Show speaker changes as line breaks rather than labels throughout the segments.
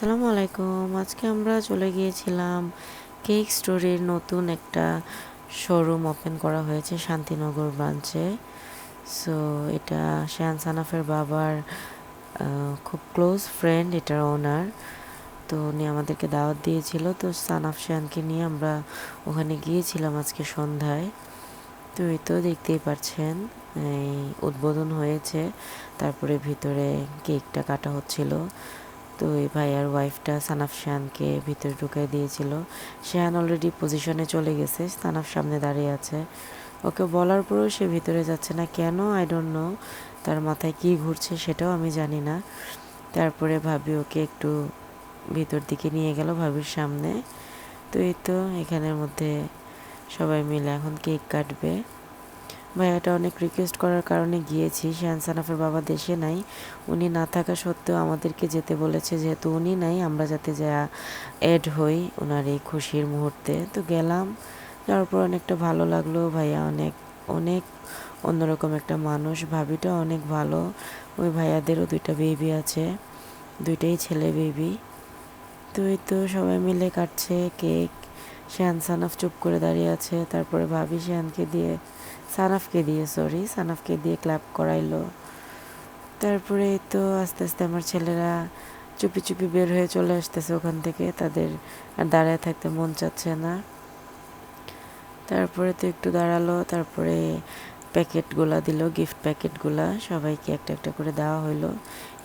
আসসালামু আলাইকুম। আজকে আমরা চলে গিয়েছিলাম কেক স্টোরির নতুন একটা শোরুম ওপেন করা হয়েছে শান্তিনগর ব্রাঞ্চে। সো এটা শান সানাফের বাবার খুব ক্লোজ ফ্রেন্ড এটার ওনার তো উনি আমাদেরকে দাওয়াত দিয়েছিল। তো সানাফ শানকে নিয়ে আমরা ওখানে গিয়েছিলাম আজকে সন্ধ্যায়। তো এই তো দেখতেই পাচ্ছেন, এই উদ্বোধন হয়েছে। তারপরে ভিতরে কেকটা কাটা হচ্ছিল। তো এই ভাইয়ার ওয়াইফটা সানাফ শাহানকে ভিতরে ঢুকাই দিয়েছিল। শান অলরেডি পজিশনে চলে গেছে, সানাফ সামনে দাঁড়িয়ে আছে। ওকে বলার পরেও সে ভিতরে যাচ্ছে না। কেন? আই ডোন্ট নো তার মাথায় কি ঘুরছে সেটাও আমি জানি না। তারপরে ভাবি ওকে একটু ভিতর দিকে নিয়ে গেল ভাবির সামনে। তো এই তো এখানের মধ্যে সবাই মিলে এখন কেক কাটবে। ভাইয়াটা অনেক রিকোয়েস্ট করার কারণে গিয়েছি। শাহান সানাফের বাবা দেশে নাই। উনি না থাকা সত্ত্বেও আমাদেরকে যেতে বলেছে, যেহেতু উনি নাই, আমরা যাতে যা অ্যাড হই ওনার এই খুশির মুহূর্তে। তো গেলাম, যাওয়ার পর অনেকটা ভালো লাগল। ভাইয়া অনেক অনেক অন্যরকম একটা মানুষ, ভাবিটা অনেক ভালো। ওই ভাইয়াদেরও দুইটা বেবি আছে, দুইটাই ছেলে বেবি তো এই তো সবাই মিলে কাটছে কেক শাহান সানাফ চুপ করে দাঁড়িয়ে আছে। তারপরে ভাবি শাহানকে দিয়ে সানাফকে দিয়ে সরি সানাফকে দিয়ে ক্ল্যাপ করাইলো। তারপরে তো আস্তে আস্তে আমার ছেলেরা চুপি চুপি বের হয়ে চলে আসতেছে ওখান থেকে, তাদের আর দাঁড়ায় থাকতে মন চাচ্ছে না। তারপরে তো একটু দাঁড়াল, তারপরে প্যাকেটগুলা দিল গিফট প্যাকেটগুলা, সবাইকে একটা একটা করে দেওয়া হইল।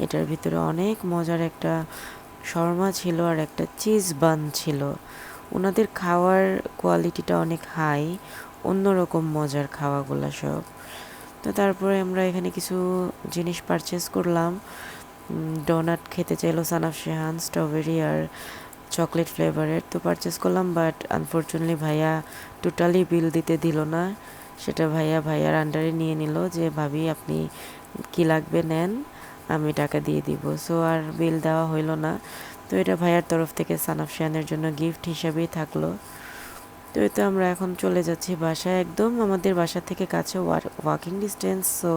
এটার ভিতরে অনেক মজার একটা শর্মা ছিল আর একটা চিজ বান ছিল। ওনাদের খাওয়ার কোয়ালিটিটা অনেক হাই অন্যরকম মজার খাওয়াগুলো সব। তো তারপরে আমরা এখানে কিছু জিনিস পারচেস করলাম। ডোনাট খেতে চাইলো সানাফ শেহান স্ট্রবেরি আর চকলেট ফ্লেভারের তো পারচেস করলাম বাট আনফর্চুনেটলি ভাইয়া টোটালি বিল দিতে দিল না। সেটা ভাইয়া ভাইয়ার আন্ডারে নিয়ে নিল যে, ভাবি, আপনি কি লাগবে নেন? আমি টাকা দিয়ে দিব। সো আর বিল দেওয়া হইল না। তো এটা ভাইয়ার তরফ থেকে সানাফ শানের জন্য গিফট হিসাবেই থাকল। তো এই তো আমরা এখন চলে যাচ্ছি বাসায় একদম আমাদের বাসা থেকে কাছে ওয়াকিং ডিস্টেন্স সো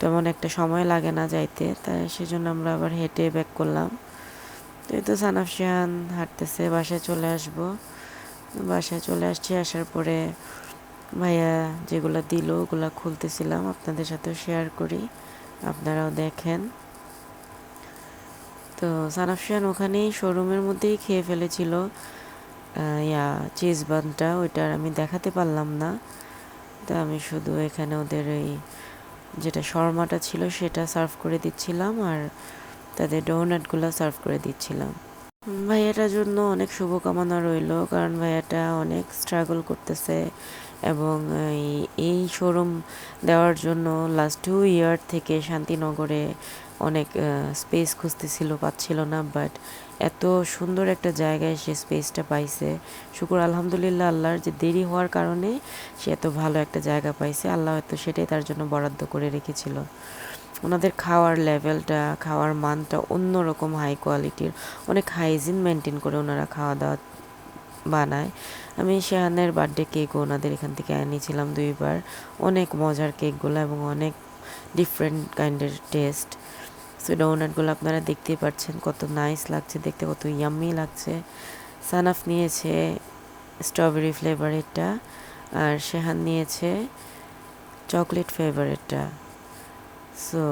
তেমন একটা সময় লাগে না যাইতে, তাই সেজন্য আমরা আবার হেঁটে ব্যাক করলাম। তো এই তো সানাফ শাহান হাঁটতেছে, বাসায় চলে আসব। বাসায় চলে আসছি, আসার পরে ভাইয়া যেগুলো দিল ওগুলো খুলতেছিলাম, আপনাদের সাথেও শেয়ার করি, আপনারাও দেখেন। তো সানাফ শাহান ওখানেই শোরুমের মধ্যেই খেয়ে ফেলেছিল। ইয়া চিজ বানটা ওইটা আমি দেখাতে পারলাম না। তো আমি শুধু এখানে ওদের এই যেটা শর্মাটা ছিল, সেটা সার্ভ করে দিচ্ছিলাম আর তাদের ডোনাটগুলো সার্ভ করে দিচ্ছিলাম। ভাইয়াটার জন্য অনেক শুভকামনা রইল, কারণ ভাইয়াটা অনেক স্ট্রাগল করতেছে এবং এই শোরুম দেওয়ার জন্য লাস্ট টু ইয়ার থেকে শান্তিনগরে অনেক স্পেস খুঁজতেছিল, পাচ্ছিল না বাট এত সুন্দর একটা জায়গায় সে স্পেসটা পাইছে। শুকুর, আলহামদুলিল্লাহ, আল্লাহর যে দেরি হওয়ার কারণে সে এত ভালো একটা জায়গা পাইছে। আল্লাহ হয়তো সেটাই তার জন্য বরাদ্দ করে রেখেছিল। ওনাদের খাওয়ার লেভেলটা খাওয়ার মানটা অন্যরকম হাই কোয়ালিটির অনেক হাইজিন মেনটেন করে ওনারা খাওয়া দাওয়া বানায়। আমি শেহানের বার্থডে কেকও ওনাদের এখান থেকে এনেছিলাম দুইবার। অনেক মজার কেকগুলো এবং অনেক ডিফারেন্ট কাইন্ডের টেস্ট সো ডোনাটগুলো আপনারা দেখতেই পাচ্ছেন কত নাইস লাগছে দেখতে কত ইয়াম্মি লাগছে। সানাফ নিয়েছে স্ট্রবেরি ফ্লেভারেরটা আর সেহান নিয়েছে চকলেট ফ্লেভারেরটা সো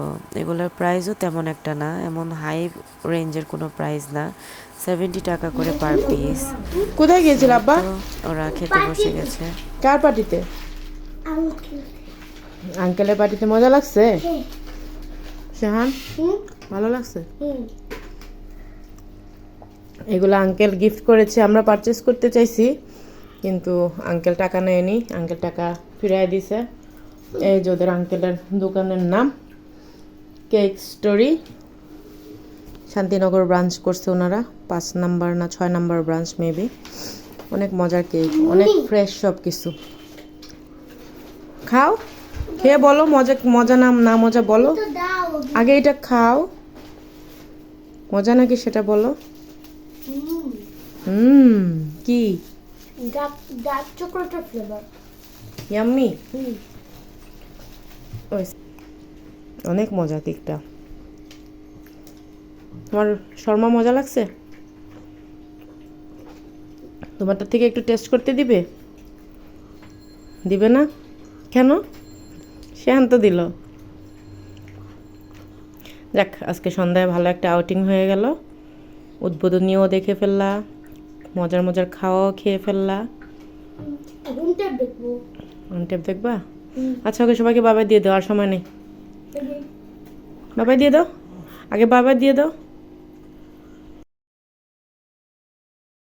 এগুলোর প্রাইসও তেমন একটা না এমন হাই রেঞ্জের কোনো প্রাইস না। সেভেন্টি টাকা করে পার পিস
কোথায় গিয়েছিল আব্বা?
ওরা খেতে বসে গেছে।
কার পার্টিতে? আঙ্কেলের পার্টিতে মজা লাগছে?
হ্যাঁ।
শাহান ভালো লাগছে? এগুলো আঙ্কেল গিফট করেছে আমরা পারচেস করতে চাইছি কিন্তু আঙ্কেল টাকা নেয়নি। আঙ্কেল টাকা ফিরাই দিছে। এই যে ওদের আঙ্কেলের দোকানের নাম কেক স্টোরি শান্তিনগর ব্রাঞ্চ করছে ওনারা পাঁচ নাম্বার না ছয় নাম্বার ব্রাঞ্চ মেবি অনেক মজার কেক অনেক ফ্রেশ সব কিছু খাও। খেয়ে বলো মজা মজা নাম না মজা বলো? আগে এটা খাও। মজা নাকি সেটা বলো?
হুম।
কি?
ডার্ক চকলেটের ফ্লেভার
ইয়াম্মি অনেক মজা কেকটা। তোমার শর্মা মজা লাগছে? তোমারটার থেকে একটু টেস্ট করতে দিবে? দিবে না? কেন? শান্ত দিল। যাক আজকে সন্ধ্যায় ভালো একটা আউটিং হয়ে গেল। উদ্বোধনীয় দেখে ফেললা মজার মজার খাওয়াও খেয়ে ফেললা। টেপ দেখবা। আচ্ছা ওকে সবাইকে বাবাই দিয়ে দাও আর সময় নেই। বাবাই দিয়ে দাও? আগে বাবাই দিয়ে দাও।